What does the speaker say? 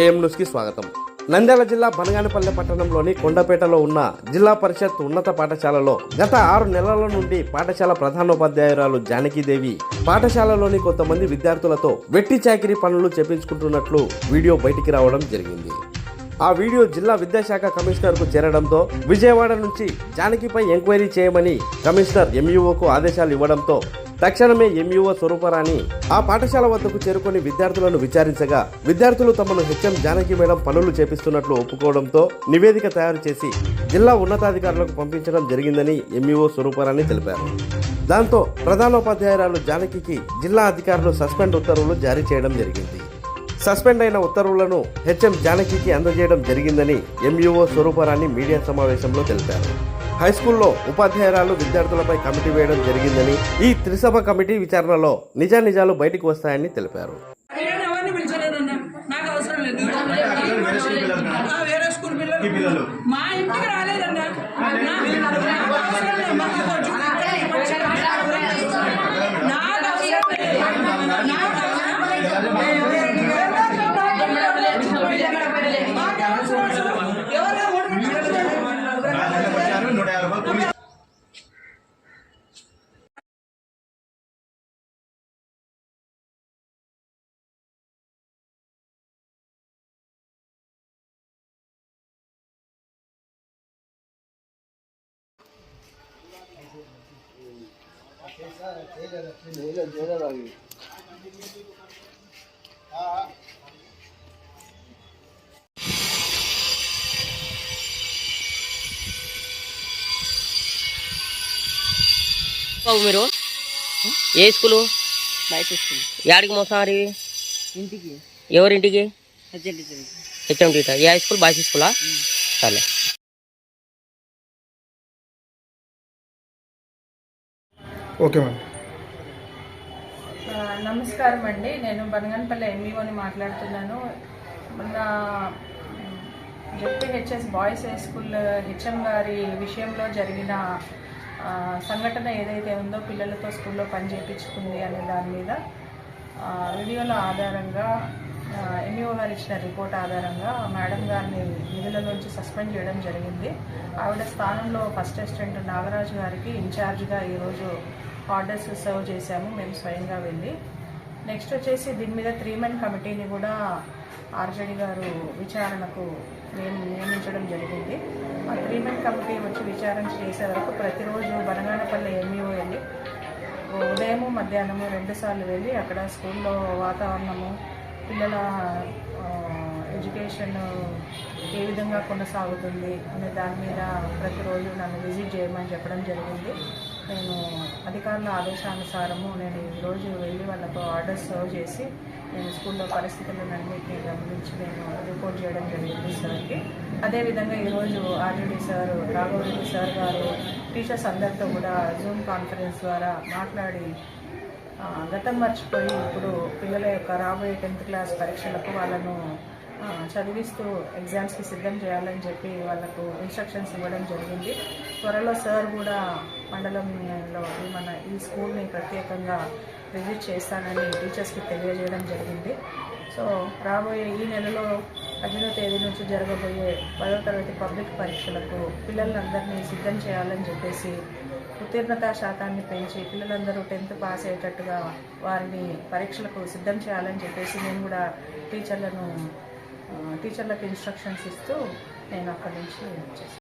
AM న్యూస్కి స్వాగతం. నంద్యాల జిల్లా బనగానపల్లె పట్టణంలోని కొండపేటలో ఉన్న జిల్లా పరిషత్ ఉన్నత పాఠశాలలో గత ఆరు నెలల నుండి పాఠశాల ప్రధానోపాధ్యాయురాలు జానకీదేవి పాఠశాలలోని కొంతమంది విద్యార్థులతో వెట్టి చాకిరీ పనులు చేపించుకుంటున్నట్లు వీడియో బయటికి రావడం జరిగింది. ఆ వీడియో జిల్లా విద్యాశాఖ కమిషనర్కు చేరడంతో విజయవాడ నుంచి జానకిపై ఎంక్వైరీ చేయమని కమిషనర్ ఎంయూఓకు ఆదేశాలు ఇవ్వడంతో తక్షణమే ఎంయూఓ స్వరూపరాణి. ఆ పాఠశాల వద్దకు చేరుకొని విద్యార్థులను విచారించగా విద్యార్థులు తమను హెచ్ఎం జానకి మేడం పనులు చేపిస్తున్నట్లు ఒప్పుకోవడంతో నివేదిక తయారు చేసి జిల్లా ఉన్నతాధికారులకు పంపించడం జరిగిందని ఎంఈఓ స్వరూపరాణి తెలిపారు. దాంతో ప్రధానోపాధ్యాయురాలు జానకికి జిల్లా అధికారులు సస్పెండ్ ఉత్తర్వులు జారీ చేయడం జరిగింది. సస్పెండ్ అయిన ఉత్తర్వులను హెచ్ఎం జానకికి అందజేయడం జరిగిందని ఎంఈఓ స్వరూపరాణి మీడియా సమావేశంలో తెలిపారు. హై స్కూల్లో ఉపాధ్యాయురాలు విద్యార్థులపై కమిటీ వేయడం జరిగిందని ఈ త్రిసభ కమిటీ విచారణలో నిజానిజాలు బయటికి వస్తాయని తెలిపారు. నేను మీరు ఏ స్కూలు బయట స్కూల్ యాడికి మోసారి ఇంటికి ఎవరింటికి హెచ్ఎండి చదివి హెచ్ఎండి ఏ హై స్కూల్ బాయ్స్ స్కూలా సరే ఓకే మేడం. నమస్కారం అండి. నేను బనగన్పల్లి ఎంఈఓని మాట్లాడుతున్నాను. మొన్న ZPHS boys high school HM గారి విషయంలో జరిగిన సంఘటన ఏదైతే ఉందో పిల్లలతో స్కూల్లో పని చేయించుకుంది అనే దాని మీద వీడియోల ఆధారంగా ఎంఈఓ గారు ఇచ్చిన రిపోర్ట్ ఆధారంగా మేడం గారిని విధులలోంచి సస్పెండ్ చేయడం జరిగింది. ఆవిడ స్థానంలో ఫస్ట్ అసిస్టెంట్ నాగరాజు గారికి ఇన్ఛార్జ్గా ఈరోజు ఆర్డర్స్ సర్వ్ చేశాము. మేము స్వయంగా వెళ్ళి నెక్స్ట్ వచ్చేసి దీని మీద త్రీ మెన్ కమిటీని కూడా ఆర్జడి గారు విచారణకు నేను నియమించడం జరిగింది. ఆ త్రీ మెన్ కమిటీ వచ్చి విచారణ చేసే వరకు ప్రతిరోజు బనగానపల్లి ఎంఈఓ వెళ్ళి ఉదయము మధ్యాహ్నము రెండుసార్లు వెళ్ళి అక్కడ స్కూల్లో వాతావరణము పిల్లల ఎడ్యుకేషన్ ఏ విధంగా కొనసాగుతుంది అనే దాని మీద ప్రతిరోజు నన్ను విజిట్ చేయమని చెప్పడం జరిగింది. నేను అధికారుల ఆదేశానుసారము నేను ఈరోజు వెళ్ళి వాళ్ళకు ఆర్డర్స్ సర్వ్ చేసి నేను స్కూల్లో పరిస్థితులన్నింటినీ గమనించి నేను రిపోర్ట్ చేయడం జరిగింది సార్కి. అదేవిధంగా ఈరోజు ఆర్జీడీ సార్ రాఘవరెడ్డి సార్ గారు టీచర్స్ అందరితో కూడా జూమ్ కాన్ఫరెన్స్ ద్వారా మాట్లాడి గతం మర్చిపోయి ఇప్పుడు పిల్లల యొక్క రాబోయే టెన్త్ క్లాస్ పరీక్షలకు వాళ్ళను చదివిస్తూ ఎగ్జామ్స్కి సిద్ధం చేయాలని చెప్పి వాళ్ళకు ఇన్స్ట్రక్షన్స్ ఇవ్వడం జరిగింది. త్వరలో సార్ కూడా మండలంలో మన ఈ స్కూల్ని ప్రత్యేకంగా విజిట్ చేస్తానని టీచర్స్కి తెలియజేయడం జరిగింది. సో రాబోయే ఈ నెలలో పదిహేనో తేదీ నుంచి జరగబోయే పదో తరగతి పబ్లిక్ పరీక్షలకు పిల్లలందరినీ సిద్ధం చేయాలని చెప్పేసి ఉత్తీర్ణత శాతాన్ని పెంచి పిల్లలందరూ టెన్త్ పాస్ అయ్యేటట్టుగా వారిని పరీక్షలకు సిద్ధం చేయాలని చెప్పేసి నేను కూడా టీచర్లను టీచర్లకు ఇన్స్ట్రక్షన్స్ ఇస్తూ నేను అక్కడి నుంచి చేస్తాను